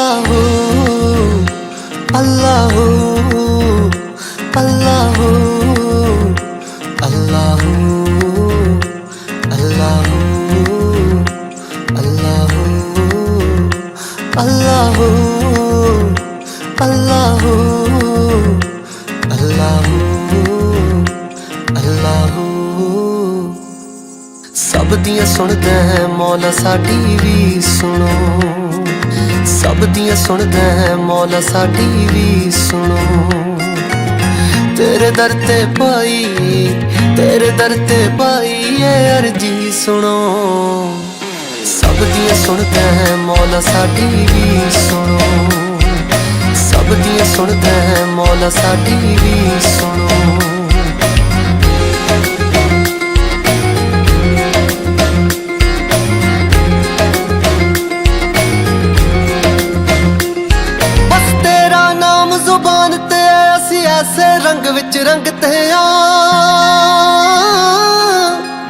ਅੱਲਾਹੂ ਅੱਲਾਹੂ ਅੱਲਾਹੂ ਅੱਲਾਹੂ ਅੱਲਾਹੂ ਅੱਲਾਹੂ ਅੱਲਾਹੂ ਅੱਲਾਹੂ ਅੱਲਾਹੂ ਅੱਲਾਹੂ ਸਭ ਦੀਆਂ ਸੁਣਦਾ ਹੈ ਮੌਲਾ ਸਾਡੀ ਵੀ ਸੁਣੋ ਸਭ ਦੀਆਂ ਸੁਣਦਾ ਹੈ ਮੌਲਾ ਸਾਡੀ ਵੀ ਸੁਣੋ। ਤੇਰੇ ਦਰ ਤੇ ਪਾਈ ਤੇਰੇ ਦਰ ਤੇ ਪਾਈ ਇਹ ਅਰਜੀ ਸੁਣੋ। ਸਭ ਦੀਆਂ ਸੁਣਦਾ ਹੈ ਮੌਲਾ ਸਾਡੀ ਵੀ ਸੁਣੋ। ਸਭ ਦੀਆਂ ਸੁਣਦਾ ਹੈ ਮੌਲਾ ਸਾਡੀ ਵੀ ਸੁਣੋ। ਜ਼ੁਬਾਨ ਤੇ ਅਸੀਂ ਐਸੇ ਰੰਗ ਵਿੱਚ ਰੰਗਤੇ ਆ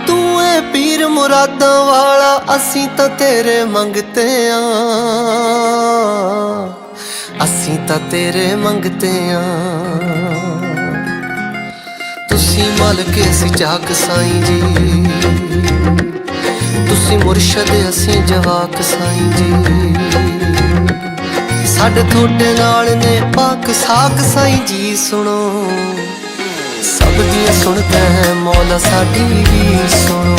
ਤੂੰ ਏ ਪੀਰ ਮੁਰਾਦਾਂ ਵਾਲਾ, ਅਸੀਂ ਤਾਂ ਤੇਰੇ ਮੰਗਤੇ ਆ। ਅਸੀਂ ਤਾਂ ਤੇਰੇ ਮੰਗਤੇ ਆ। ਤੁਸੀਂ ਮਾਲਕ ਸੀ ਚਾਕ ਸਾਈਂ ਜੀ। ਤੁਸੀਂ ਮੁਰਸ਼ਦ ਅਸੀਂ ਜਵਾਕ ਸਾਈਂ ਜੀ। ਸਾਡੇ ਤੁਹਾਡੇ ਨਾਲ ਨੇ ਪਾਕ ਸਾਕ ਸਾਈਂ ਜੀ ਸੁਣੋ। ਸਭ ਦੀਆਂ ਸੁਣਦਾ ਹੈ ਮੌਲਾ ਸਾਡੀ ਵੀ ਸੁਣੋ।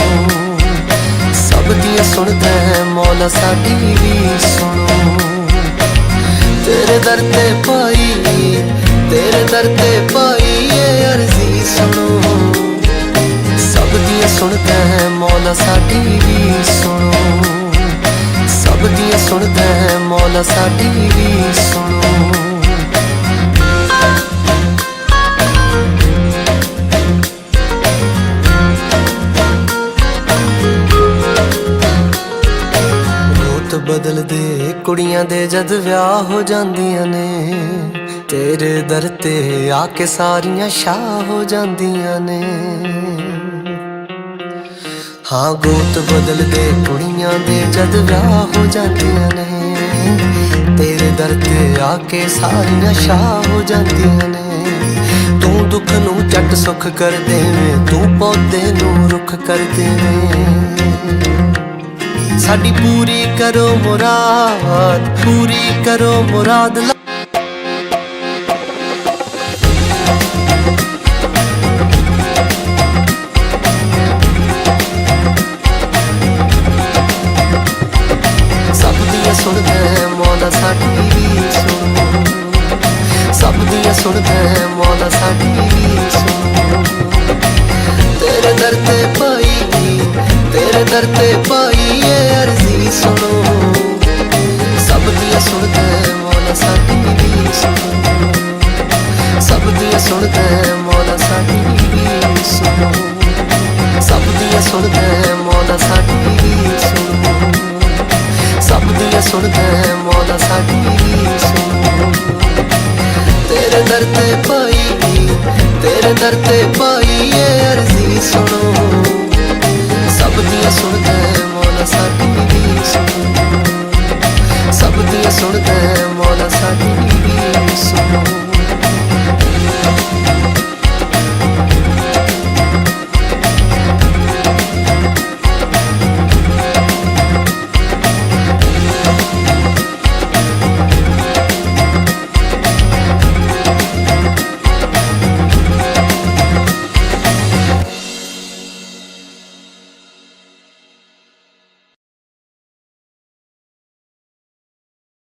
ਸਭ ਦੀਆਂ ਸੁਣਦਾ ਹੈ ਮੌਲਾ ਸਾਡੀ ਵੀ ਸੁਣੋ। ਤੇਰੇ ਦਰ ਤੇ ਪਾਈ ਤੇਰੇ ਦਰ ਤੇ ਪਾਈ ਇਹ ਅਰਜ਼ੀ ਸੁਣੋ। ਸਭ ਦੀਆਂ ਸੁਣਦਾ ਹੈ ਮੌਲਾ ਸਾਡੀ ਵੀ ਸੁਣੋ। ਸੁਣਦਾ ਹੈ ਮੌਲਾ ਸਾਡੀ ਵੀ ਸੁਣੋ। ਬਦਲਦੇ ਕੁੜੀਆਂ ਦੇ ਜਦ ਵਿਆਹ ਹੋ ਜਾਂਦੀਆਂ ਨੇ, ਤੇਰੇ ਦਰ ਤੇ ਆ ਕੇ ਸਾਰੀਆਂ ਸ਼ਾਹ ਹੋ ਜਾਂਦੀਆਂ ਨੇ। ਹਾਂ, ਗੋਤ ਬਦਲਦੇ ਕੁੜੀਆਂ ਦੇ ਜਦ ਵਿਆਹ ਹੋ ਜਾਂਦੀਆਂ ਨੇ, ਤੇਰੇ ਦਰ ਤੇ ਆ ਕੇ ਸਾਰੀਆਂ ਸ਼ਾਹ ਹੋ ਜਾਂਦੀਆਂ ਨੇ। ਤੂੰ ਦੁੱਖ ਨੂੰ ਚੱਟ ਸੁੱਖ ਕਰ ਦੇਵੇਂ, ਤੂੰ ਪੌਦੇ ਨੂੰ ਰੁੱਖ ਕਰ ਦੇਵੇਂ। ਸਾਡੀ ਪੂਰੀ ਕਰੋ ਮੁਰਾਦ, ਪੂਰੀ ਕਰੋ ਮੁਰਾਦ ਸੁਣਦਾ ਹੈ ਮੌਲਾ ਸਾਡੀ ਵੀ ਸੁਣੋ। ਤੇਰੇ ਦਰ ਤੇ ਪਾਈ ਤੇਰੇ ਦਰ ਤੇ ਪਾਈ ਇਹ ਅਰਜ਼ੀ ਸੁਣੋ। ਸਭ ਦੀਆਂ ਸੁਣਦਾ ਹੈ ਮੌਲਾ ਸਾਡੀ ਵੀ ਸਭ ਦੀਆਂ ਸੁਣਦਾ ਹੈ ਮੌਲਾ ਸਾਡੀ ਸੁਣੋ। ਸਭ ਦੀ ਸੁਣਦਾ ਹੈ ਮੌਲਾ ਸਾਡੀ ਸੁਣੋ। ਸਭ ਦੀਆਂ ਸੁਣਦਾ ਦਰ ਤੇ ਪਾਈ ਤੇਰੇ ਦਰ ਤੇ ਪਾਈ ਇਹ ਅਰਜ਼ੀ ਸੁਣੋ। ਸਭ ਦੀਆਂ ਸੁਣਦਾ ਮੌਲਾ ਸਾਡੀ ਸੁਣੋ। ਸਭ ਦੀਆਂ ਸੁਣਦਾ